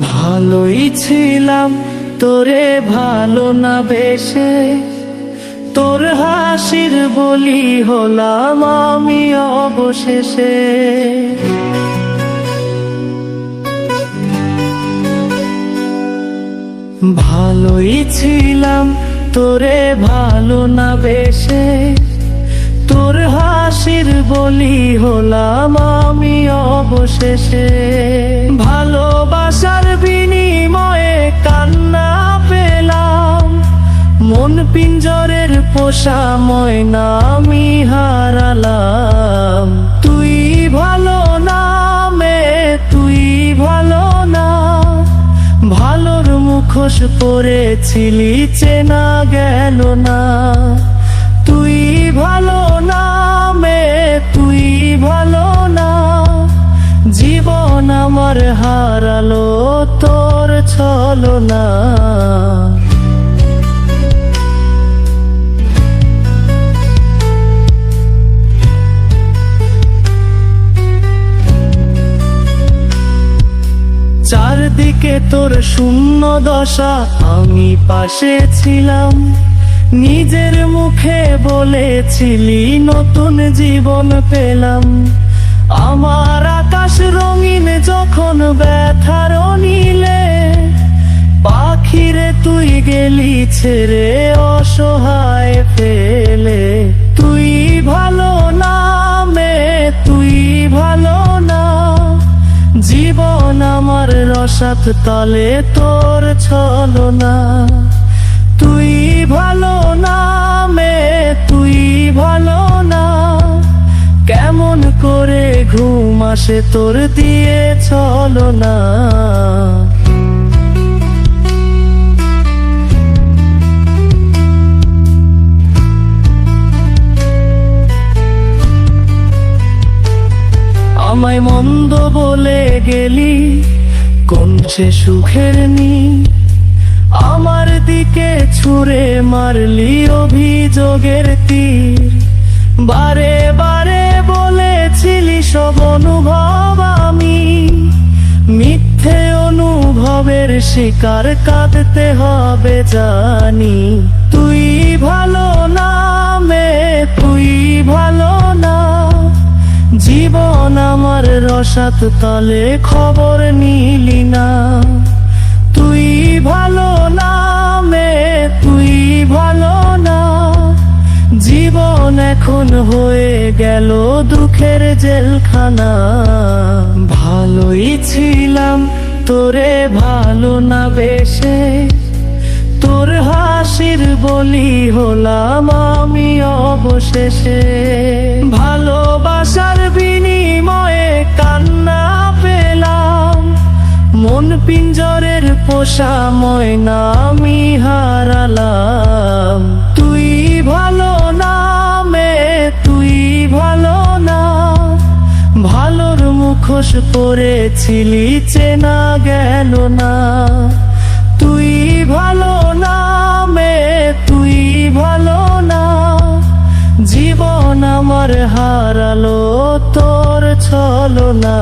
ভালোই ছিলাম, তোরে ভালো না বেশে। তোর হাসির বলি হলাম আমি অবশেষে। ভালোই ছিলাম, তোরে ভালো না বেশে। বলি হলাম আমি অবশেষে। ভালোবাসার বিনিময়ে কান্না পেলাম। মন পিঞ্জরের পোষা ময়না আমি হারালাম। তুই ভালো না মে, তুই ভালো না। ভালোর মুখোশ পরেছিলি চেনা গেল না। তুই আমার হারালো তোর ছলো না চারদিকে তোর শূন্য দশা, আমি পাশে ছিলাম। নিজের মুখে বলেছিলি, নতুন জীবন পেলাম। আমার আকাশ রঙিন যখন ব্যথার নীলে পাখিরে তুই গেলি ছেড়ে অসহায় ফেলে। তুই ভালো না, মে, তুই ভালো না। জীবন আমার রসাত তলে তোর ছলো না তুই ভালো আসে তোর দিয়ে চলো না। আমায় মন্দ বলে গেলি সে সুখের নি আমার দিকে ছুঁড়ে মারলি অভিযোগের তীর। বারে বারে সব অনুভব আমি। মিথ্যে অনুভবের শিকার কাঁদতে হবে জানি। তুই ভালো না মে, তুই ভালো না। জীবন আমার রসাত তলে খবর নিলি না। তুই ভালো না মে, তুই ভালো এখন হয়ে গেল দুঃখের জেলখানা। ভালোই ছিলাম, তোরে ভালো না বেশে। তোর হাসির বলি হলাম আমি অবশেষে। ভালোবাসার বিনিময়ে কান্না পেলাম। মন পিঞ্জরের পোষা ময়না আমি হারালাম। মুখোশ করেছিলি, চেনা গেল না। তুই ভালো না, মে, তুই ভালো না। জীবন আমার হারালো, তোর ছলো না